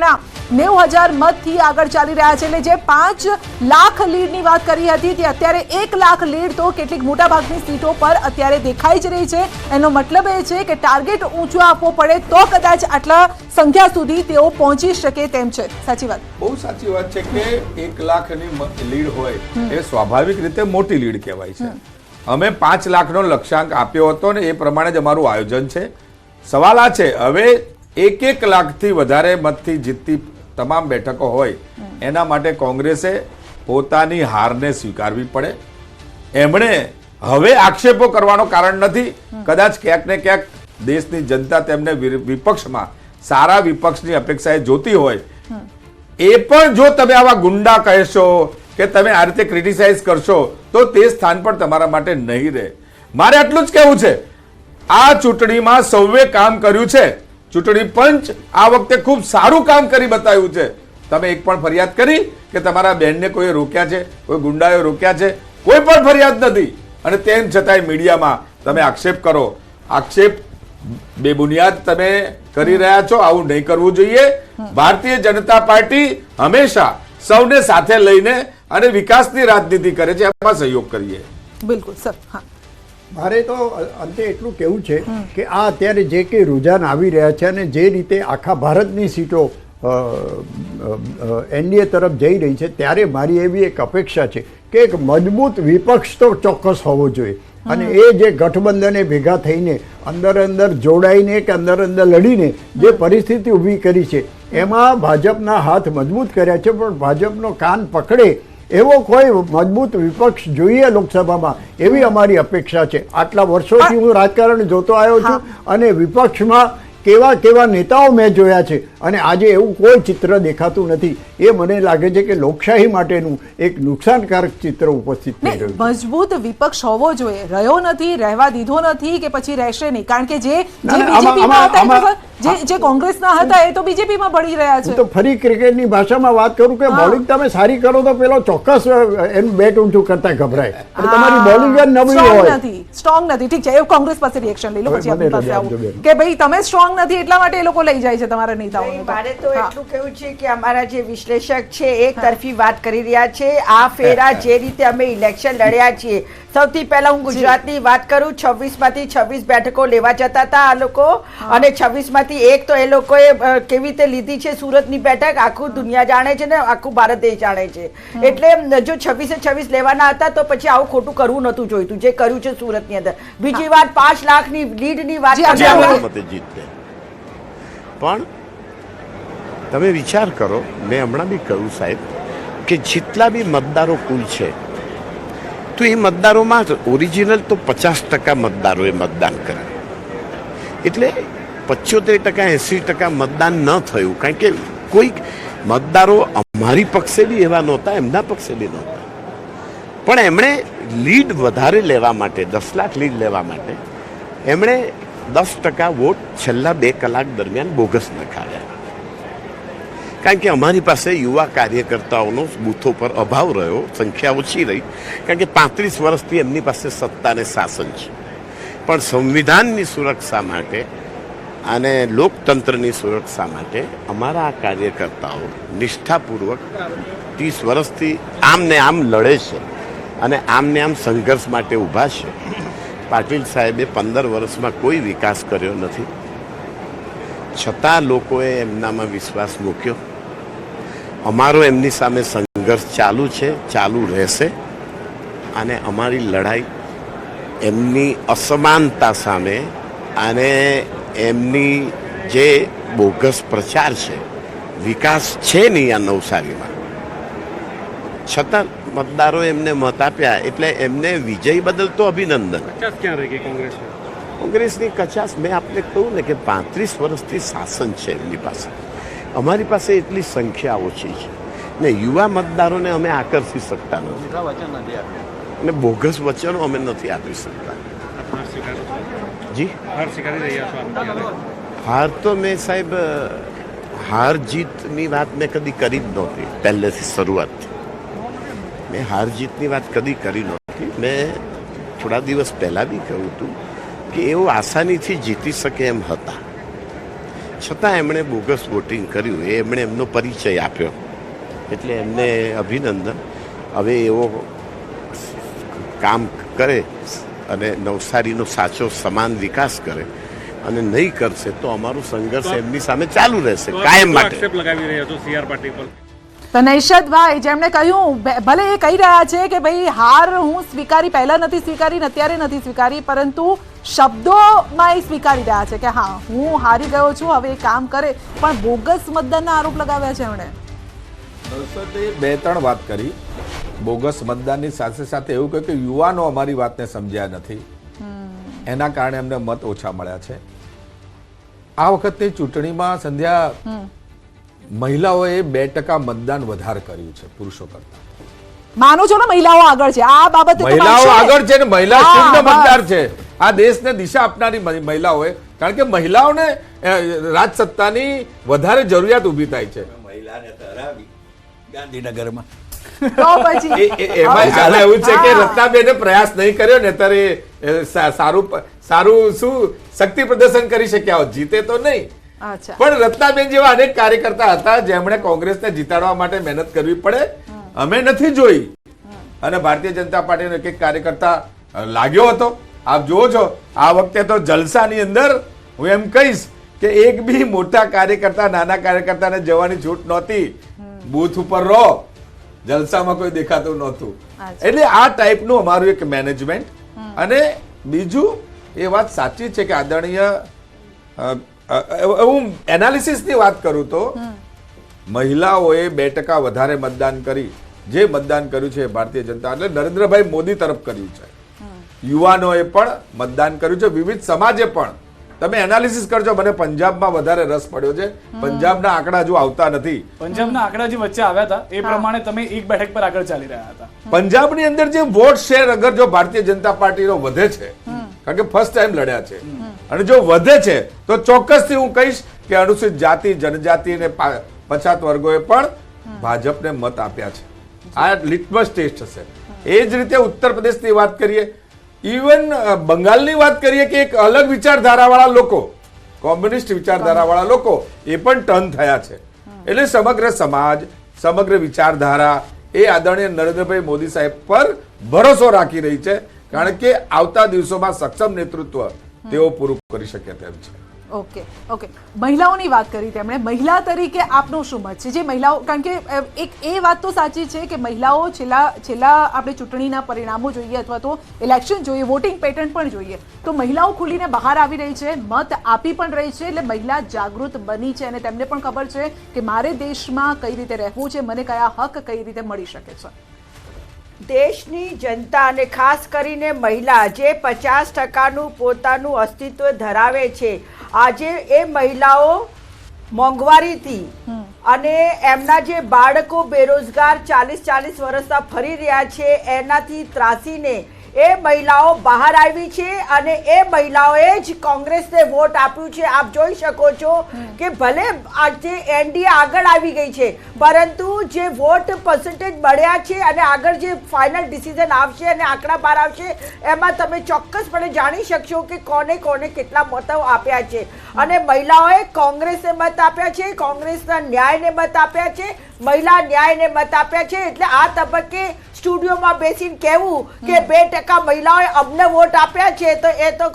મકવાણા નેવું હજાર મતથી આગળ ચાલી રહ્યા છે એટલે જે પાંચ લાખ લીડની વાત કરી હતી તે અત્યારે એક લાખ લીડ તો કેટલીક મોટાભાગની સીટો પર અત્યારે દેખાઈ જ રહી છે. એનો મતલબ એ છે કે ટાર્ગેટ ઊંચો આપવો પડે તો કદાચ આટલા સંખ્યા સુધી તેઓ પહોંચી શકે તેમ છે. સાચી વાત. બહુ સાચી વાત છે કે એક લાખની લીડ હોય એ સ્વાભાવિક રીતે મોટી લીડ કહેવાય છે. અમે પાંચ લાખનો લક્ષ્યાંક આપ્યો હતો ને એ પ્રમાણે જ અમારું આયોજન છે. સવાલ આ છે, હવે એક એક લાખથી વધારે મતથી જીતતી તમામ બેઠકો હોય, એના માટે કોંગ્રેસે પોતાની હારને સ્વીકારવી પડે. એમણે હવે આક્ષેપો કરવાનો કારણ નથી. કદાચ ક્યાંક ને ક્યાંક દેશની જનતા તેમને વિપક્ષમાં, સારા વિપક્ષની અપેક્ષાએ જોતી હોય. એ પણ જો તમે આવા ગુંડા કહેશો કે તમે આ રીતે ક્રિટિસાઇઝ કરશો, તો તે સ્થાન પણ તમારા માટે નહીં રહે. મારે આટલું જ કહેવું છે. આ ચૂંટણીમાં સૌએ કામ કર્યું છે. ચૂંટણી પંચ આ વખતે ખૂબ સારું કામ કરી બતાવ્યું છે. તમે એક પણ ફરિયાદ કરી કે તમારા બહેનને કોઈએ રોક્યા છે, કોઈ ગુંડાએ રોક્યા છે, કોઈ પણ ફરિયાદ નથી. અને તેમ છતાંય મીડિયામાં તમે આક્ષેપ કરો. આક્ષેપ બેબુનિયાદ તમે કરી રહ્યા છો, આવું નહીં કરવું જોઈએ. ભારતીય જનતા પાર્ટી હંમેશા સૌને સાથે લઈને અને વિકાસની રાજનીતિ કરે છે, એમાં સહયોગ કરીએ. બિલકુલ, સર, હા. મારે તો અંતે એટલું કહેવું છે કે આ અત્યારે જે કંઈ રુઝાન આવી રહ્યા છે અને જે રીતે આખા ભારતની સીટો એનડીએ તરફ જઈ રહી છે ત્યારે મારી એવી એક અપેક્ષા છે કે એક મજબૂત વિપક્ષ તો ચોક્કસ હોવો જોઈએ. અને એ જે ગઠબંધને ભેગા થઈને અંદર અંદર જોડાઈને કે અંદર અંદર લડીને જે પરિસ્થિતિ ઊભી કરી છે એમાં ભાજપના હાથ મજબૂત કર્યા છે પણ ભાજપનો કાન પકડે એવો કોઈ મજબૂત વિપક્ષ જોઈએ લોકસભામાં એવી અમારી અપેક્ષા છે. આટલા વર્ષોથી હું રાજકારણ જોતો આવ્યો છું અને વિપક્ષમાં કેવા કેવા નેતાઓ મેં જોયા છે. અને આજે એવું કોઈ ચિત્ર દેખાતું નથી. એ મને લાગે છે કે લોકશાહી માટેનું એક નુકસાનકારક ચિત્ર ઉપસ્થિત થઈ રહ્યું મજબૂત વિપક્ષ હોવો જોઈએ. રહ્યો નથી રહેવા દીધો નથી કે પછી રહેશે નહીં. કારણ કે જે જે કોંગ્રેસના હતા એ તો બીજેપીમાં ભળી રહ્યા છે. તો ફરી ક્રિકેટની ભાષામાં વાત કરું કે. બોલિંગ તમે સારી કરો તો પેલો ચોક્કસ એનું બેટ ઊંચું કરતા ગભરાય. તમારી બોલિંગ જ નબળી હોય. નથી. સ્ટ્રોંગ નથી. ઠીક છે. એ કોંગ્રેસ પાસે રિએક્શન લઈ લો પછી આપણી પાસે આવું. કે ભાઈ તમે સ્ટ્રોંગ નથી એટલા માટે એ લોકો લઈ જાય છે તમારા નહીં, મારે તો એટલું કેવું છે કે અમારા જે વિશ્લેષક છે એક તરફી વાત કરી રહ્યા છે. આ ફેરા જે રીતે અમે ઇલેક્શન લડ્યા છીએ. સૌથી પહેલા હું ગુજરાતની વાત કરું છવ્વીસમાંથી છવ્વીસ બેઠકો લેવા જતા હતા આ લોકો અને છવ્વીસમાંથી એક તો એ લોકોએ કેવી રીતે લીધી છે સુરતની બેઠક આખું દુનિયા જાણે છે ને આખું ભારત દેશ જાણે છે. એટલે જો છવ્વીસે છવ્વીસ લેવાના હતા તો પછી આવું ખોટું કરવું નતું જોઈતું જે કર્યું છે સુરતની અંદર. બીજી વાત પાંચ લાખની લીડની વાત પણ તમે વિચાર કરો, મેં હમણાં બી કહ્યું સાહેબ, કે જેટલા બી મતદારો કુલ છે, તો એ મતદારોમાં ઓરિજિનલ તો પચાસ ટકા મતદારોએ મતદાન કરે એટલે પચોતેર ટકા, એંસી ટકા મતદાન ન થયું, કારણ કે કોઈક મતદારો અમારી પક્ષે બી એવા નહોતા, એમના પક્ષે બી નહોતા. પણ એમણે લીડ વધારે લેવા માટે, દસ લાખ લીડ લેવા માટે, એમણે દસ ટકા વોટ છેલ્લા બે કલાક દરમિયાન બોગસ નખાવ્યા. કારણ કે અમારી પાસે યુવા કાર્યકર્તાઓનો બૂથો પર અભાવ રહ્યો, સંખ્યા ઓછી રહી, કારણ કે પાંત્રીસ વર્ષથી એમની પાસે સત્તા અને શાસન છે. પણ સંવિધાનની સુરક્ષા માટે અને લોકતંત્રની સુરક્ષા માટે અમારા આ કાર્યકર્તાઓ નિષ્ઠાપૂર્વક ત્રીસ વર્ષથી આમને આમ લડે છે અને આમને આમ સંઘર્ષ માટે ઊભા છે. પાટીલ સાહેબે પંદર વર્ષમાં કોઈ વિકાસ કર્યો નથી. છતાં લોકોએ એમનામાં વિશ્વાસ મૂક્યો. અમારો એમની સામે સંઘર્ષ ચાલુ છે ચાલુ રહેશે. અને અમારી લડાઈ એમની અસમાનતા સામે અને એમની જે બોગસ પ્રચાર છે વિકાસ છે નહીં આ નવસારીમાં. છતાં મતદારો એમને મત આપ્યા એટલે એમને વિજય બદલ તો અભિનંદન. ક્યાં રહી ગઈ કોંગ્રેસ? કોંગ્રેસની કચાસ મેં આપને કહ્યું ને કે પાંત્રીસ વર્ષથી શાસન છે એમની પાસે. અમારી પાસે એટલી સંખ્યા ઓછી છે. ને યુવા મતદારોને અમે આકર્ષી શકતા નથી. અને બોગસ વચનો અમે નથી આપી શકતા. જી? હાર તો મેં સાહેબ હાર જીતની વાત મેં કદી કરી જ નહોતી પહેલેથી શરૂઆતથી. મેં હાર જીતની વાત કદી કરી નહોતી. મેં થોડા દિવસ પહેલાં બી કહ્યું હતું કે એઓ આસાનીથી જીતી શકે એમ હતા. છતાં એમણે બોગસ વોટિંગ કર્યું એ એમણે એમનો પરિચય આપ્યો. એટલે એમને અભિનંદન. હવે એવો કામ કરે અને નવસારીનો સાચો સમાન વિકાસ કરે અને નહીં કરશે તો અમારું સંઘર્ષ એમની સામે ચાલુ રહેશે કાયમ માટે. આક્ષેપ લગાવી રહ્યા છો સીઆર પાર્ટી પર. તો નૈશદભાઈ જેમણે કહ્યું ભલે એ કહી રહ્યા છે કે ભાઈ હાર હું સ્વીકારી પહેલા નથી સ્વીકારી અત્યારે નથી સ્વીકારી પરંતુ શબ્દોમાં એ સ્વીકારી રહ્યા છે કે હા હું હારી ગયો છું હવે એ કામ કરે પણ બોગસ મતદાનના આરોપ લગાવ્યા છે એમણે. બે ત્રણ વાત કરી. બોગસ મતદાનની સાથે સાથે એવું કહ્યું કે યુવાનો અમારી વાતને સમજ્યા નથી. એના કારણે અમને મત ઓછા મળ્યા છે. આ વખતની ચૂંટણીમાં સંધ્યા મહિલાઓએ બે ટકા મતદાન વધારે કર્યું છે પુરુષો કરતા. માનું છો ને મહિલાઓ આગળ છે. આ બાબતે મહિલાઓ આગળ છે ને મહિલા મતદાર છે. આ દેશને દિશા આપનારી મહિ- મહિલાઓએ. કારણ કે મહિલાઓને રાજ રાજસત્તાની વધારે જરૂરિયાત ઊભી થાય છે. મહિલાને હરાવી ગાંધીનગરમાં. એમાં એવું છે કે રત્નાબેને પ્રયાસ નહીં કર્યો ને ત્યારે સારું સારું શું શક્તિ પ્રદર્શન કરી શક્યા હોત. જીતે તો નહીં. પણ રત્નાબેન જેવા અનેક કાર્યકર્તા હતા જેમણે કોંગ્રેસને જીતાડવા માટે મહેનત કરવી પડે. અમે નથી જોઈ. અને ભારતીય જનતા પાર્ટીનો એક એક કાર્યકર્તા લાગ્યો હતો. આપ જુઓ છો આ વખતે તો જલસાની અંદર હું એમ કહીશ કે એક બી મોટા કાર્યકર્તા નાના કાર્યકર્તાને જવાની છૂટ નહોતી. બૂથ ઉપર રહો. જલસામાં કોઈ દેખાતું નહોતું. એટલે આ ટાઈપનું અમારું એક મેનેજમેન્ટ અને બીજું એ વાત સાચી છે કે આદરણીય હું એનાલિસિસની વાત કરું તો મહિલાઓએ બે ટકા વધારે મતદાન કરી. જે મતદાન કર્યું છે ભારતીય જનતા એટલે નરેન્દ્રભાઈ મોદી તરફ કર્યું છે. યુવાનોએ પણ મતદાન કર્યું છે. વિવિધ સમાજે પણ. તમે એનાલિસિસ કરજો. મને પંજાબમાં વધારે રસ પડ્યો છે. પંજાબના આંકડા જો આવતા નથી. પંજાબના આંકડા જે વચ્ચે આવ્યા હતા એ પ્રમાણે તમે એક બેઠક પર આગળ ચાલી રહ્યા હતા. પંજાબની અંદર જે વોટ શેર અગર જો ભારતીય જનતા પાર્ટીનો વધે છે કારણ કે ફર્સ્ટ ટાઈમ લડ્યા છે. અને જો વધે છે તો ચોક્કસથી હું કહીશ કે અનુસૂચિત જાતિ જનજાતિ અને પછાત વર્ગોએ પણ ભાજપને મત આપ્યા છે. આ લિટમસ ટેસ્ટ હશે. એ જ રીતે ઉત્તર પ્રદેશની વાત કરીએ. ઇવન બંગાળની વાત કરીએ કે એક અલગ વિચારધારાવાળા લોકો કોમ્યુનિસ્ટ વિચારધારાવાળા લોકો એ પણ ટર્ન થયા છે. એટલે સમગ્ર સમાજ સમગ્ર વિચારધારા એ આદરણીય નરેન્દ્રભાઈ મોદી સાહેબ પર ભરોસો રાખી રહી છે. કારણ કે આવતા દિવસોમાં સક્ષમ નેતૃત્વ તેઓ પૂરું કરી શકે તેમ છે. ઓકે ઓકે મહિલાઓની વાત કરી તેમણે. મહિલા તરીકે આપનો શું મત છે? જે મહિલાઓ, કારણ કે એક એ વાત તો સાચી છે કે મહિલાઓ છેલ્લા છેલ્લા આપણે ચૂંટણીના પરિણામો જોઈએ અથવા તો ઇલેક્શન જોઈએ વોટિંગ પેટર્ન પણ જોઈએ. તો મહિલાઓ ખુલીને બહાર આવી રહી છે, મત આપી પણ રહી છે, એટલે મહિલા જાગૃત બની છે અને તેમને પણ ખબર છે કે મારે દેશમાં કઈ રીતે રહેવું છે, મને કયા હક કઈ રીતે મળી શકે છે. દેશની જનતા અને ખાસ કરીને મહિલા જે પચાસ ટકાનું પોતાનું અસ્તિત્વ ધરાવે છે આજે એ મહિલાઓ મોંઘવારીથી અને એમના જે બાળકો બેરોજગાર ચાલીસ ચાલીસ વર્ષના ફરી રહ્યા છે એનાથી ત્રાસીને એ મહિલાઓ બહાર આવી છે અને એ મહિલાઓએ જ કોંગ્રેસને વોટ આપ્યું છે. આપ જોઈ શકો છો કે ભલે આજે એનડીએ આગળ આવી ગઈ છે, પરંતુ જે વોટ પર્સન્ટેજ મળ્યા છે અને આગળ જે ફાઇનલ ડિસિઝન આવશે અને આંકડા બહાર આવશે, એમાં તમે ચોક્કસપણે જાણી શકશો કે કોને કોને કેટલા મતો આપ્યા છે. અને મહિલાઓએ કોંગ્રેસને મત આપ્યા છે, કોંગ્રેસના ન્યાયને મત આપ્યા છે, મહિલા ન્યાયને મત આપ્યા છે, એટલે આ તબક્કે સ્ટુડિયોમાં બેસીને કહેવું કે બે ટકા મહિલાઓએ અમને વોટ આપ્યા છે તો એ તો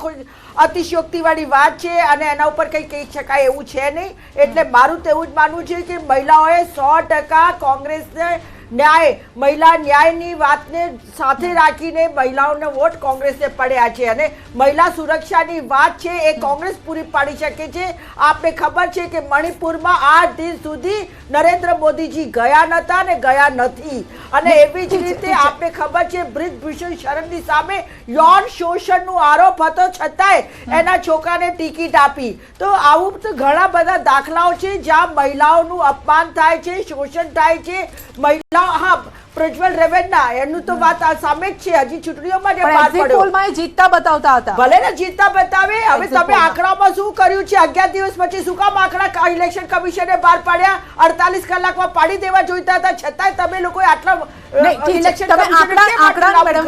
અતિશયોક્તિવાળી વાત છે અને એના ઉપર કંઈ કહી શકાય એવું છે નહીં. એટલે મારું તો એવું જ માનવું છે કે મહિલાઓએ સો ટકા કોંગ્રેસને ન્યાય, મહિલા ન્યાયની વાતને સાથે રાખીને મહિલાઓને વોટ કોંગ્રેસને પડ્યા છે અને મહિલા સુરક્ષાની વાત છે એ કોંગ્રેસ પૂરી પાડી શકે છે. આપણે ખબર છે કે મણિપુરમાં આઠ દિન સુધી નરેન્દ્ર મોદીજી ગયા નતા ને ગયા નથી. અને એવી જ રીતે આપણે ખબર છે બ્રિજભૂષણ શરણની સામે યૌન શોષણનો આરોપ હતો છતાંય એના છોકરાને ટિકિટ આપી. તો આવું તો ઘણા બધા દાખલાઓ છે જ્યાં મહિલાઓનું અપમાન થાય છે, શોષણ થાય છે. મહિલાઓ હા પ્રજ્વલ રેવન્ના એનું તો વાત આ સામે જ છે હજી ચૂંટણીઓમાં જે પડ્યો. પોલમાં એ જીતતા બતાવતા હતા. ભલે ને જીતતા બતાવે હવે તમે આંકડામાં શું કર્યું છે? અગિયાર દિવસ પછી શું કામ આંકડા ઇલેક્શન કમિશને બહાર પાડ્યા? અડતાલીસ કલાકમાં પાડી દેવા જોઈતા હતા. છતાંય તમે લોકો આટલા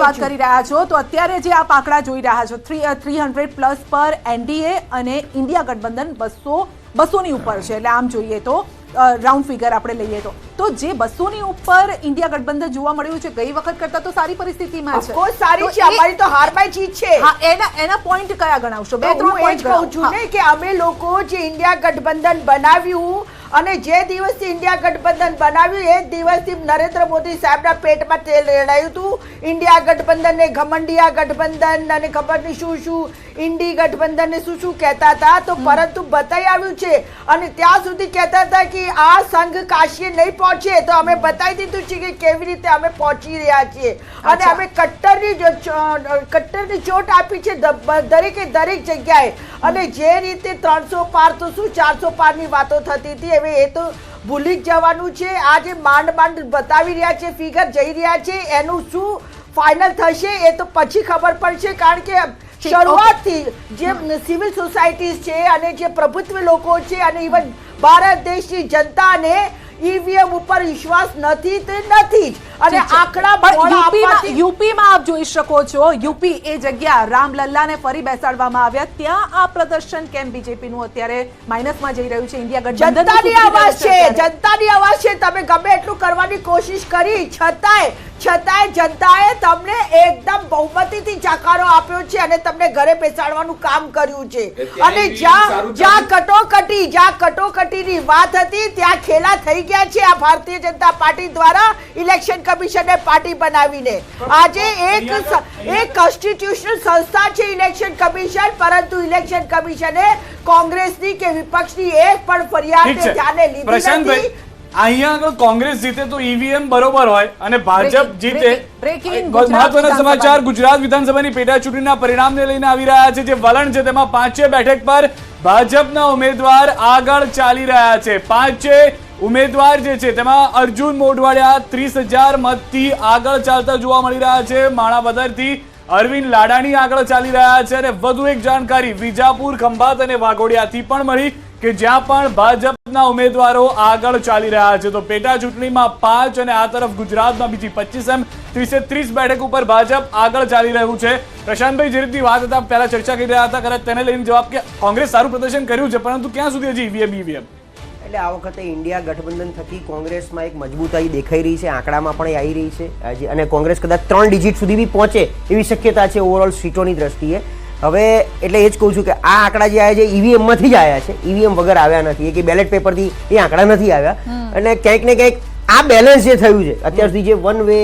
વાત કરી રહ્યા છો તો અત્યારે જે આપ આંકડા જોઈ રહ્યા છો થ્રી થ્રી હંડ્રેડ પ્લસ પર એનડીએ અને ઇન્ડિયા ગઠબંધન બસો બસોની ઉપર છે. એટલે આમ જોઈએ તો રાઉન્ડ ફિગર આપણે લઈએ તો. તો જે બસોની ઉપર ઇન્ડિયા ગઠબંધન જોવા મળ્યું છે ગઈ વખત કરતા તો સારી પરિસ્થિતિમાં છે. ઓફકોર્સ સારી છે અમારી તો હારમાય જીત છે. હા એના એના પોઈન્ટ કયા ગણાવશો? બે ત્રણ પોઈન્ટ કહું છું ને કે અમે લોકો જે ઇન્ડિયા ગઠબંધન બનાવ્યું અને જે દિવસથી ઇન્ડિયા ગઠબંધન બનાવ્યું એ દિવસથી નરેન્દ્ર મોદી સાહેબના પેટમાં તેલ રેડાયું હતું. ઇન્ડિયા ગઠબંધન ને ઘમંડિયા ગઠબંધન અને ખબર નહીં શું શું ઇન્ડી ગઠબંધનને શું શું કહેતા હતા તો પરંતુ બતાવી આવ્યું છે અને ત્યાં સુધી કહેતા હતા કે આ સંઘ કાશીએ નહીં પહોંચે તો અમે બતાવી દીધું છે કે કેવી રીતે અમે પહોંચી રહ્યા છીએ. અને અમે કટ્ટરની કટ્ટરની ચોટ આપી છે દરેકે દરેક જગ્યાએ. અને જે રીતે ત્રણસો પાર તો શું ચારસો પારની વાતો થતી હતી હવે એ તો ભૂલી જ જવાનું છે. આ જે માંડ માંડ બતાવી રહ્યા છે ફિગર જઈ રહ્યા છે. એનું શું ફાઇનલ થશે એ તો પછી ખબર પડશે કારણ કે શરૂઆતથી જે સિવિલ સોસાયટીઝ છે અને જે પ્રભુત્વ લોકો છે અને ઇવન ભારત દેશની જનતાને ઈવીએમ ઉપર વિશ્વાસ નથી તે નથી જ. અને આંકડા યુપીમાં યુપીમાં આપ જોઈ શકો છો યુપી એ જગ્યા રામલલ્લાને ફરી બેસાડવામાં આવ્યા. ત્યાં આ પ્રદર્શન કેમ બીજેપી નું અત્યારે માઇનસમાં જઈ રહ્યું છે? ઇન્ડિયા ગઠબંધન જનતાની આવાજ છે જનતાની આવાજ છે તમે ગમે એટલું કરવાની કોશિશ કરી. છતાંય છતાંય જનતાએ તમને એકદમ બહુમતીથી જાકારો આપ્યો છે અને તમને ઘરે બેસાડવાનું કામ કર્યું છે. અને જ્યાં જ્યાં કટોકટી જ્યાં કટોકટીની વાત હતી ત્યાં ખેલા થઈ ગયા છે આ ભારતીય જનતા પાર્ટી દ્વારા ઇલેક્શન કમિશને પાર્ટી બનાવીને. આજે એક એક કોન્સ્ટિટ્યુશનલ સંસ્થા છે ઇલેક્શન કમિશન પરંતુ ઇલેક્શન કમિશને કોંગ્રેસની કે વિપક્ષની એક પણ ફરિયાદ ધ્યાને લીધી નથી. અહીંયા આગળ કોંગ્રેસ જીતે તો ઈવીએમ બરોબર હોય અને ભાજપ જીતે. મહત્વના સમાચાર ગુજરાત વિધાનસભાની પેટા ચૂંટણીના પરિણામને લઈને આવી રહ્યા છે જે વલણ છે તેમાં પાંચે બેઠક પર ભાજપના ઉમેદવાર આગળ ચાલી રહ્યા છે. પાંચે ઉમેદવાર જે છે તેમાં અર્જુન મોઢવાડિયા ત્રીસ હજાર મતથી આગળ ચાલતા જોવા મળી રહ્યા છે. માણાવદરથી અરવિંદ લાડાણી આગળ ચાલી રહ્યા છે અને વધુ એક જાણકારી વિજાપુર ખંભાત અને વાઘોડિયાથી પણ મળી. કે જ્યાં પણ ભાજપના ઉમેદવારો આગળ ચાલી રહ્યા છે, તો પેટા ચૂંટણીમાં પાંચ અને આ તરફ ગુજરાતમાં બીજી પચીસ એમ ત્રીસે ત્રીસ બેઠક ઉપર ભાજપ આગળ ચાલી રહ્યું છે. પ્રશાંતભાઈ, જે રીતની વાત હતા, પહેલા ચર્ચા કરી રહ્યા હતા, કદાચ તેને લઈને જવાબ કે કોંગ્રેસ સારું પ્રદર્શન કર્યું છે, પરંતુ ક્યાં સુધી હજી ઈવીએમ ઈવીએમ એટલે આ વખતે ઇન્ડિયા ગઠબંધન થકી કોંગ્રેસમાં એક મજબૂતાઈ દેખાઈ રહી છે, આંકડામાં પણ આવી રહી છે. અને કોંગ્રેસ કદાચ ત્રણ ડિજિટ સુધી બી પહોંચે એવી શક્યતા છે ઓવરઓલ સીટોની દ્રષ્ટિએ. હવે એટલે એ જ કહું છું કે આ આંકડા જે આવ્યા છે ઈવીએમમાંથી જ આવ્યા છે. ઈવીએમ વગર આવ્યા નથી. એ કે બેલેટ પેપરથી એ આંકડા નથી આવ્યા. અને ક્યાંક ને ક્યાંક આ બેલેન્સ જે થયું છે અત્યાર સુધી જે વન વે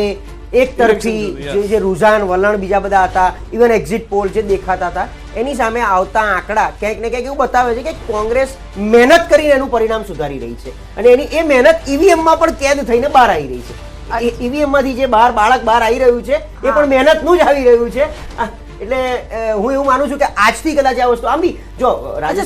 એક તરફથી જે જે રુઝાન વલણ બીજા બધા હતા ઇવન એક્ઝિટ પોલ જે દેખાતા હતા એની સામે આવતા આંકડા ક્યાંક ને ક્યાંક એવું બતાવે છે કે કોંગ્રેસ મહેનત કરીને એનું પરિણામ સુધારી રહી છે. અને એની એ મહેનત ઈવીએમમાં પણ કેદ થઈને બહાર આવી રહી છે. ઈવીએમમાંથી જે બહાર બાળક બહાર આવી રહ્યું છે એ પણ મહેનતનું જ આવી રહ્યું છે. એટલે હું એવું માનું છું કે આજથી કદાચ આ વસ્તુ આમ બી જો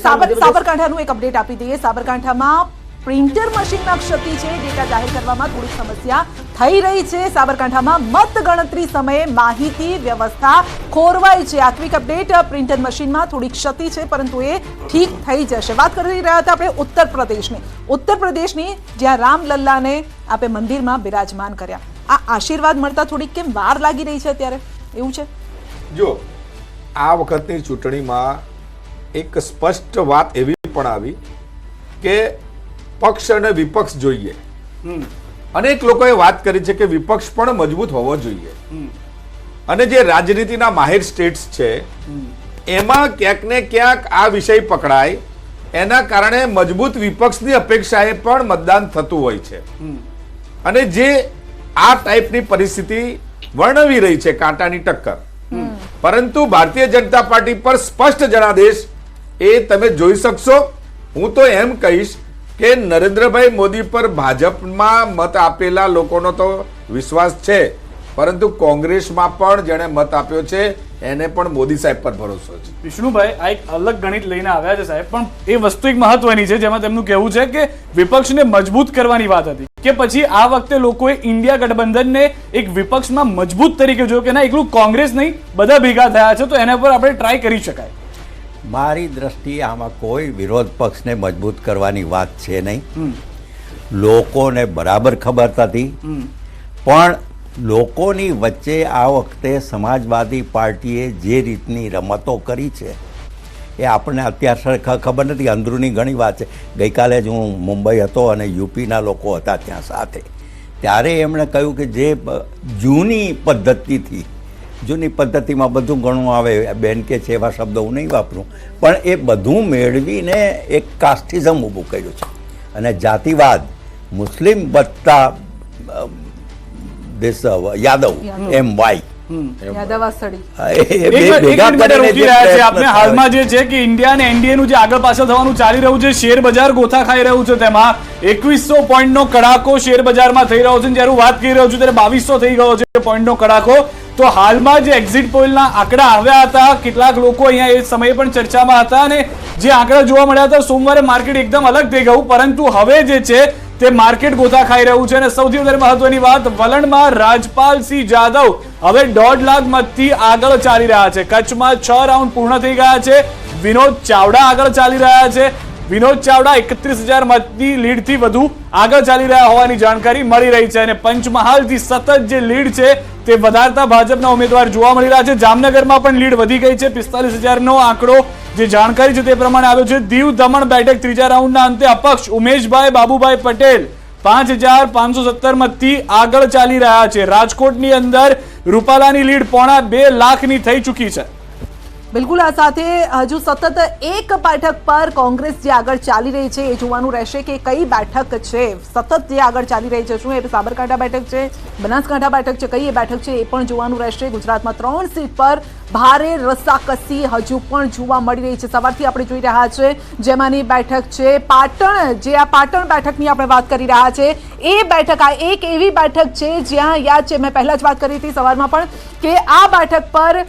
સાબરકાંઠાનું એક અપડેટ આપી દઈએ. સાબરકાંઠામાં પ્રિન્ટર મશીનમાં ક્ષતિ છે ડેટા જાહેર કરવામાં થોડીક સમસ્યા થઈ રહી છે. સાબરકાંઠામાં મત ગણતરી સમયે માહિતી વ્યવસ્થા ખોરવાઈ છે. આ ક્વિક અપડેટ પ્રિન્ટર મશીનમાં થોડી ક્ષતિ છે પરંતુ એ ઠીક થઈ જશે. વાત કરી રહ્યા હતા આપણે ઉત્તર પ્રદેશની ઉત્તર પ્રદેશની જ્યાં રામલલ્લાને આપણે મંદિરમાં બિરાજમાન કર્યા. આ આશીર્વાદ મળતા થોડીક કેમ વાર લાગી રહી છે અત્યારે? એવું છે? જો આ વખતની ચૂંટણીમાં એક સ્પષ્ટ વાત એવી પણ આવી કે પક્ષ અને વિપક્ષ જોઈએ. અનેક લોકોએ વાત કરી છે કે વિપક્ષ પણ મજબૂત હોવો જોઈએ. અને જે રાજનીતિના માહિર સ્ટેટ્સ છે એમાં ક્યાંક ને ક્યાંક આ વિષય પકડાય. એના કારણે મજબૂત વિપક્ષની અપેક્ષાએ પણ મતદાન થતું હોય છે. અને જે આ ટાઈપની પરિસ્થિતિ વર્ણવી રહી છે કાંટાની ટક્કર. પરંતુ ભારતીય જનતા પાર્ટી પર સ્પષ્ટ જનાદેશ એ તમે જોઈ શકશો. હું તો એમ કહીશ કે નરેન્દ્રભાઈ મોદી પર ભાજપમાં મત આપેલા લોકોનો તો વિશ્વાસ છે. પરંતુ કોંગ્રેસમાં પણ જેણે મત આપ્યો છે, એને પણ મોદી સાહેબ પર ભરોસો છે. વિષ્ણુભાઈ, આ એક અલગ ગણિત લઈને આવ્યા છે સાહેબ, પણ એ વસ્તુ એક મહત્વની છે, જેમાં તેમનું કહેવું છે કે વિપક્ષને મજબૂત કરવાની વાત હતી. કે પછી આ વખતે લોકોએ ઇન્ડિયા ગઠબંધનને એક વિપક્ષમાં મજબૂત તરીકે જોયું કે ના એકલું કોંગ્રેસ નહીં બધા ભેગા થયા છે તો એના પર આપણે ટ્રાય કરી શકાય. મારી દ્રષ્ટિએ આમાં કોઈ વિરોધ પક્ષને મજબૂત કરવાની વાત છે નહીં. લોકોને બરાબર ખબર હતી પણ લોકોની વચ્ચે આ વખતે સમાજવાદી પાર્ટીએ જે રીતની રમતો કરી છે એ આપણને અત્યાર ખબર નથી અંદરૂની ઘણી વાત છે. ગઈકાલે જ હું મુંબઈ હતો અને યુપીના લોકો હતા ત્યાં સાથે. ત્યારે એમણે કહ્યું કે જે જૂની પદ્ધતિથી જૂની પદ્ધતિમાં બધું ઘણું આવે બેન કે છે એવા શબ્દો હું નહીં વાપરું પણ એ બધું મેળવીને એક કાસ્ટિઝમ ઊભું કર્યું છે. અને જાતિવાદ મુસ્લિમ વત્તા દેશ યાદવ. એમ વાય યાદવાસળી એ એક બે મિનિટ- એક ભેગા મિનિટ માટે કરીને રોકી જે રહ્યા છે. પ્રયત્ન આપણે થયો હાલમાં જે છે કે ઇન્ડિયા અને એનડીએ નું જે આગળ પાછળ થવાનું ચાલી રહ્યું છે શેર બજાર ગોથા ખાઈ રહ્યું છે તેમાં એકવીસો પોઈન્ટ નો કડાકો શેર બજારમાં થઈ રહ્યો છે. જ્યારે હું વાત કરી રહ્યો છું ત્યારે બાવીસો થઈ ગયો છે પોઈન્ટ નો કડાકો. તો હાલમાં જે એક્ઝિટ પોલના આંકડા આવ્યા હતા કેટલાક લોકો અહીંયા એ સમયે પણ ચર્ચામાં હતા અને જે આંકડા જોવા મળ્યા હતા સોમવારે માર્કેટ એકદમ અલગ થઈ ગયું. પરંતુ હવે જે છે તે માર્કેટ ગોથા ખાઈ રહ્યું છે અને સૌથી વધારે મહત્વની વાત વલણમાં રાજપાલસિંહ જાદવ. હવે દોઢ લાખ મતથી આગળ ચાલી રહ્યા છે. કચ્છમાં છ રાઉન્ડ પૂર્ણ થઈ ગયા છે. વિનોદ ચાવડા આગળ ચાલી રહ્યા છે. વિનોદ ચાવડા એકત્રીસ હજાર મતની લીડથી વધુ આગળ ચાલી રહ્યા હોવાની જાણકારી મળી રહી છે અને પંચમહાલથી સતત જે લીડ છે તે વધારતા ભાજપના ઉમેદવાર જોવા મળી રહ્યા છે. જામનગરમાં પણ લીડ વધી ગઈ છે. પિસ્તાલીસ હજારનો આંકડો જે જાણકારી છે તે પ્રમાણે આવ્યો છે. દીવ દમણ બેઠક ત્રીજા રાઉન્ડના અંતે અપક્ષ ઉમેશભાઈ, બાબુભાઈ પટેલ પાંચ હજાર પાંચસો સત્તર મતથી આગળ ચાલી રહ્યા છે. રાજકોટની અંદર રૂપાલાની લીડ પોણા બે લાખની થઈ ચૂકી છે. બિલકુલ, આ સાથે હજુ સતત એક બેઠક પર કોંગ્રેસ જે આગળ ચાલી રહી છે એ જોવાનું રહેશે કે કઈ બેઠક છે. સતત જે આગળ ચાલી રહી છે, શું એ સાબરકાંઠા બેઠક છે, બનાસકાંઠા બેઠક છે, કઈ એ બેઠક છે એ પણ જોવાનું રહેશે. ગુજરાતમાં ત્રણ સીટ પર ભારે રસ્સાકસી હજુ પણ જોવા મળી રહી છે. સવારથી આપણે જોઈ રહ્યા છે જેમાંની બેઠક છે પાટણ. જે આ પાટણ બેઠકની આપણે વાત કરી રહ્યા છે. એ બેઠક, આ એક એવી બેઠક છે જ્યાં યાદ છે, મેં પહેલાં જ વાત કરી હતી સવારમાં પણ, કે આ બેઠક પર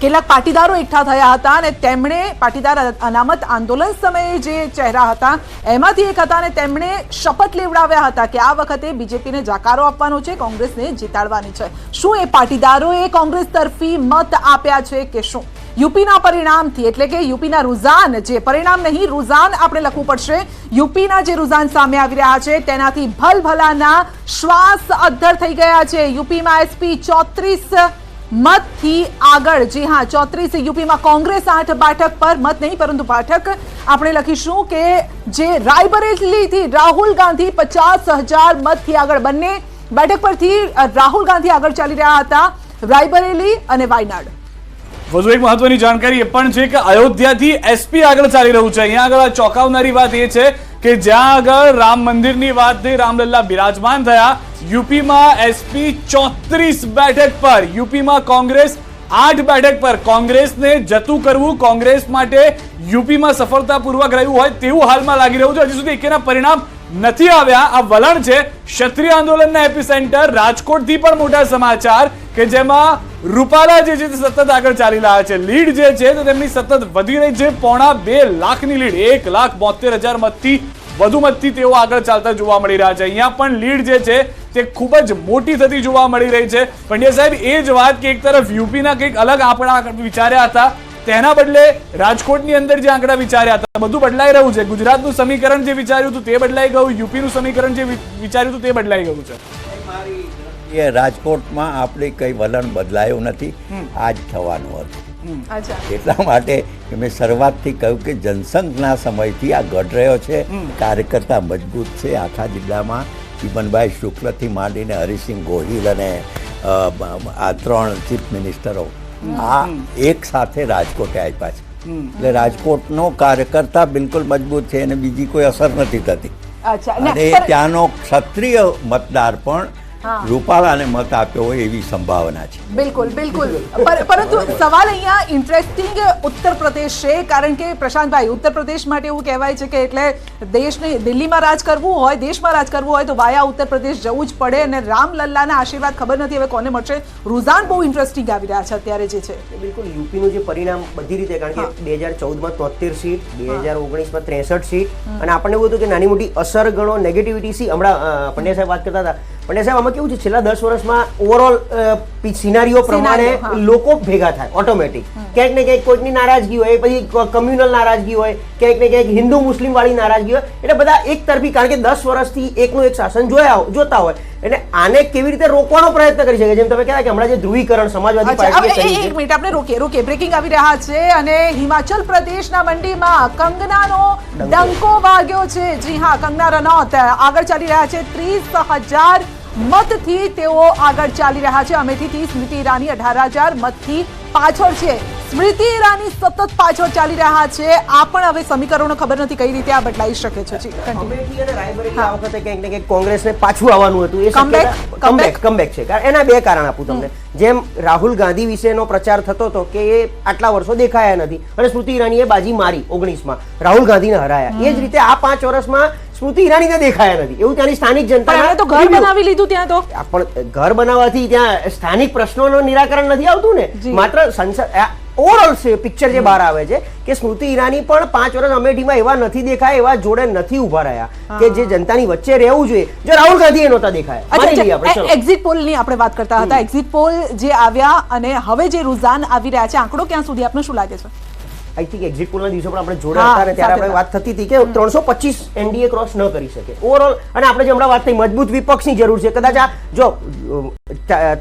કેટલાક પાટીદારો એકઠા થયા હતા અને તેમણે પાટીદાર અનામત આંદોલન સમયે જે ચહેરા હતા, એમાંથી એક હતા અને તેમણે શપથ લેવડાવ્યા હતા કે આ વખતે બીજેપીને જાકારો આપવાનો છે, કોંગ્રેસને જીતાડવાની છે. શું એ પાટીદારોએ કોંગ્રેસ તરફી મત આપ્યા છે કે શું? યુપીના પરિણામથી, એટલે કે યુપીના રુઝાન જે પરિણામ નહીં, રુઝાન આપણે લખવું પડશે. યુપીના જે રુઝાન સામે આવી રહ્યા છે, તેનાથી ભલભલાના શ્વાસ અદ્ધર થઈ ગયા છે. યુપીમાં એસપી ચોત્રીસ મતથી આગળ. જી હા, ચોત્રીસ યુપીમાં કોંગ્રેસ આઠ બેઠક પર મત નહીં, પરંતુ બેઠક આપણે લખીશું કે જે રાયબરેલીથી રાહુલ ગાંધી પચાસ હજાર મતથી આગળ બંને બેઠક પરથી રાહુલ ગાંધી આગળ ચાલી રહ્યા હતા, રાયબરેલી અને વાયનાડ. વધુ એક મહત્વની જાણકારી એ પણ છે કે અયોધ્યાથી એસપી આગળ ચાલી રહ્યું છે. અહીંયા આગળ ચોંકાવનારી વાત એ છે કે જ્યાં આગળ રામ મંદિરની વાત થઈ રામલલ્લા બિરાજમાન થયા યુપીમાં એસપી ચોત્રીસ બેઠક પર, યુપીમાં કોંગ્રેસ આઠ બેઠક પર. કોંગ્રેસને જતું કરવું કોંગ્રેસ માટે યુપીમાં સફળતાપૂર્વક રહ્યું હોય તેવું હાલમાં લાગી રહ્યું છે. હજી સુધી એકેના પરિણામ નથી આવ્યા. આ વલણ છે ક્ષત્રિય આંદોલનના એપિસેન્ટર રાજકોટથી પણ મોટા સમાચાર કે જેમાં રૂપાલા જે છે તે સતત આગળ ચાલી રહ્યા છે. લીડ જે છે તે તેમની સતત વધી રહી છે. પોણા બે લાખની લીડ. એક લાખ બોતેર હજાર મતથી વધુ મતથી તેઓ આગળ ચાલતા જોવા મળી રહ્યા છે. અહીંયા પણ લીડ જે છે તે ખૂબ જ મોટી થતી જોવા મળી રહી છે. પંડ્યા સાહેબ એ જ વાત કે એક તરફ યુપીના કંઈક અલગ આંકડા વિચાર્યા હતા તેના બદલે રાજકોટની અંદર જે આંકડા વિચાર્યા હતા બધું બદલાઈ રહ્યું છે. ગુજરાતનું સમીકરણ જે વિચાર્યું હતું તે બદલાઈ ગયું યુપીનું સમીકરણ જે વિચાર્યું હતું તે બદલાઈ ગયું છે. એ રાજકોટમાં આપણે કંઈ વલણ બદલાયું નથી. આ જ થવાનું હતું. એટલા માટે મેં શરૂઆતથી કહ્યું કે જનસંઘના સમયથી આ ઘટ રહ્યો છે. કાર્યકર્તા મજબૂત છે આખા જિલ્લામાં. ચીમનભાઈ શુક્લથી માંડીને હરિસિંહ ગોહિલ અને આ ત્રણ ચીફ મિનિસ્ટરો આ એક સાથે રાજકોટે આપ્યા છે. એટલે રાજકોટનો કાર્યકર્તા બિલકુલ મજબૂત છે અને બીજી કોઈ અસર નથી થતી. અને ત્યાંનો ક્ષત્રિય મતદાર પણ. રૂપાલાને મત આપ્યો હોય એવી સંભાવના છે. બિલકુલ બિલકુલ. પરંતુ સવાલ અહીંયા ઇન્ટરેસ્ટિંગ ઉત્તર પ્રદેશ છે કારણ કે પ્રશાંતભાઈ ઉત્તર પ્રદેશ માટે એવું કહેવાય છે કે એટલે દેશને દિલ્હીમાં રાજ કરવું હોય દેશમાં રાજ કરવું હોય તો વાયા ઉત્તર પ્રદેશ જવું જ પડે અને રામલલ્લાના આશીર્વાદ ખબર નથી હવે કોને મળશે. રુઝાન બહુ ઇન્ટરેસ્ટિંગ આવી રહ્યા છે અત્યારે જે છે. બિલકુલ યુપીનું જે પરિણામ બધી રીતે કારણ કે બે હજાર ચૌદમાં તોતેર સીટ બે હજાર ઓગણીસમાં ત્રેસઠ સીટ. અને આપણને એવું હતું કે નાની મોટી અસર ગણો નેગેટિવિટી સી. હમણાં પંડ્યા સાહેબ વાત કરતા હતા. પંડ્યા સાહેબ આમાં કેવું છે? છેલ્લા દસ વર્ષમાં ઓવરઓલ સિનારીઓ પ્રમાણે લોકો ભેગા થાય ઓટોમેટિક ક્યાંક ને ક્યાંક કોઈકની નારાજગી હોય પછી કમ્યુનલ નારાજગી હોય ક્યાંક ને ક્યાંક હિન્દુ મુસ્લિમ વાળી નારાજગી હોય. એટલે બધા એક તરફી કારણ કે દસ વર્ષથી એકનું એક શાસન જોયા જોતા હોય. એટલે આને કેવી રીતે રોકવાનો પ્રયત્ન કરી શકે? જેમ તમે કહેતા કે હમણાં જે ધ્રુવીકરણ સમાજવાદી પાર્ટીએ એક મિનિટ આપણે રોકીએ રોકીએ. બ્રેકિંગ આવી રહ્યા છે અને હિમાચલ પ્રદેશના મંડીમાં કંગનાનો ડંકો વાગ્યો છે. જી હા કંગના રનૌત. આગળ ચાલી રહ્યા છે. ત્રીસ હજાર મતથી તેઓ આગળ ચાલી રહ્યા છે. અમેઠીથી સ્મૃતિ ઈરાની અઢાર હજાર મતથી પાછળ છે. સ્મૃતિ ઈરાની સતત પાછળ ચાલી રહ્યા છે. આ પણ હવે સમીકરણો ખબર નથી કઈ રીતે આ બદલાઈ શકે છે. વખતે કંઈક ને કંઈક કોંગ્રેસને પાછું આવવાનું હતું. એ કમબેક કમબેક કમબેક છે. એના બે કારણ આપું તમને. જેમ રાહુલ ગાંધી વિશેનો પ્રચાર થતો હતો કે એ આટલા વર્ષો દેખાયા નથી. અને સ્મૃતિ ઈરાનીએ બાજી મારી ઓગણીસમાં. રાહુલ ગાંધીને હરાયા. એ જ રીતે આ પાંચ વર્ષમાં સ્મૃતિ ઈરાનીને દેખાયા નથી. એવું ત્યાંની સ્થાનિક જનતા તો ઘર બનાવી લીધું ત્યાં તો. પણ ઘર બનાવવાથી ત્યાં સ્થાનિક પ્રશ્નોનું નિરાકરણ નથી આવતું ને. માત્ર સંસદ ઓવરઓલ પિક્ચર જે બહાર આવે છે કે સ્મૃતિ ઈરાની પણ પાંચ વર્ષ અમેઠીમાં એવા નથી દેખાય એવા જોડે નથી ઊભા રહ્યા. કે જે જનતાની વચ્ચે રહેવું જોઈએ. જો રાહુલ ગાંધી એ નહોતા દેખાય. એક્ઝિટ પોલની આપણે વાત કરતા હતા. એક્ઝિટ પોલ જે આવ્યા અને હવે જે રુઝાન આવી રહ્યા છે આંકડો ક્યાં સુધી આપને શું લાગે છે? આઈ થિંક એક્ઝિટ પોલના દિવસો પણ આપણે જોડે હતા અને ત્યારે આપણે વાત થતી હતી કે ત્રણસો પચીસ એનડીએ ક્રોસ ન કરી શકે. ઓવરઓલ અને આપણે જે હમણાં વાત થઈ મજબૂત વિપક્ષની જરૂર છે. કદાચ આ જો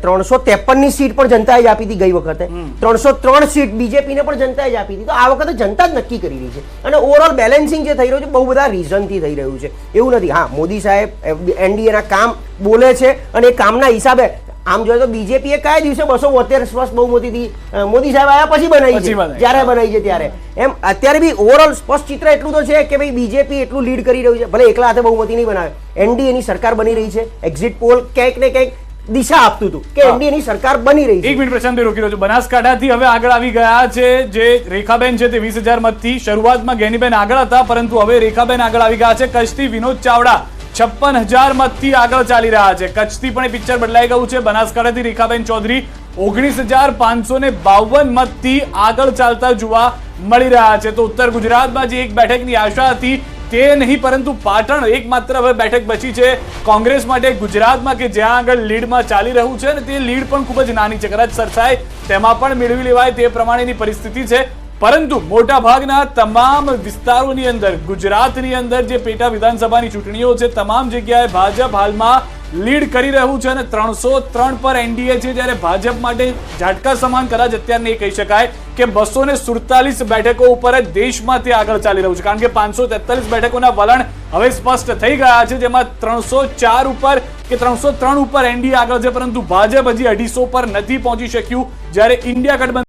ત્રણસો ની સીટ પણ જનતાએ જ આપી હતી ગઈ વખતે. ત્રણસો ત્રણ સીટ બીજેપીને પણ જનતાએ જ આપી હતી. તો આ વખતે જનતા જ નક્કી કરી રહી છે. અને ઓવરઓલ બેલેન્સિંગ જે થઈ રહ્યું છે બહુ બધા રીઝનથી થઈ રહ્યું છે. એવું નથી. હા મોદી સાહેબ એનડીએના કામ બોલે છે અને એ કામના હિસાબે આમ જોઈએ તો બીજેપીએ કયા દિવસે બસો બોતેર સ્પષ્ટ બહુમતીથી અ, મોદી સાહેબ આવ્યા પછી બનાવી છે. જ્યારે બનાવી છે ત્યારે. એમ અત્યારે બી ઓવરઓલ સ્પષ્ટ ચિત્ર એટલું તો છે કે ભાઈ બીજેપી એટલું લીડ કરી રહ્યું છે. ભલે એકલા હાથે બહુમતી નહીં બનાવે. એનડીએની સરકાર બની રહી છે. એક્ઝિટ પોલ ક્યાંક ને ક્યાંક દિશા આપતું હતું કે હા. એની સરકાર બની રહી એક છે મિનિટ પ્રશાંત રોકી રહ્યો છું. બનાસકાંઠાથી હવે આગળ આવી ગયા છે જે રેખાબેન છે તે વીસ હજાર મતથી શરૂઆતમાં ગેનીબેન આગળ હતા પરંતુ હવે રેખાબેન આગળ આવી ગયા છે. કચ્છથી વિનોદ ચાવડા છપ્પન હજાર મતથી આગળ ચાલી રહ્યા છે. કચ્છથી પણ એ પિક્ચર બદલાઈ ગયું છે. બનાસકાંઠાથી રેખાબેન ચૌધરી ઓગણીસ હજાર પાંચસો ને બાવન મતથી આગળ ચાલતા જોવા મળી રહ્યા છે. તો ઉત્તર ગુજરાતમાં જે એક બેઠકની આશા હતી તે નહીં, પરંતુ પાટણ એકમાત્ર હવે બેઠક બચી છે. કોંગ્રેસ માટે ગુજરાતમાં કે જ્યાં આગળ લીડમાં ચાલી રહ્યું છે અને તે લીડ પણ ખૂબ જ નાની છે. કદાચ સરસાય તેમાં પણ મેળવી લેવાય તે પ્રમાણેની પરિસ્થિતિ છે. પરંતુ મોટા ભાગના તમામ વિસ્તારોની અંદર, ગુજરાતની અંદર જે પેટા વિધાનસભાની ચૂંટણીઓ છે, તમામ જગ્યાએ ભાજપ હાલમાં લીડ કરી રહ્યું છે અને ત્રણસો ત્રણ પર એનડીએ છે જ્યારે ભાજપ માટે ઝાટકા સમાન કદાચ અત્યારે નહીં કહી શકાય કે બસો ને સુડતાલીસ બેઠકો ઉપર જ દેશમાં તે આગળ ચાલી રહ્યું છે. કારણ કે પાંચસો તેતાલીસ બેઠકોના વલણ હવે સ્પષ્ટ થઈ ગયા છે, જેમાં ત્રણસો ચાર ઉપર કે ત્રણસો ત્રણ ઉપર એનડીએ આગળ છે, પરંતુ ભાજપ હજી અઢીસો પર નથી પહોંચી શક્યું જ્યારે ઇન્ડિયા ગઠબંધન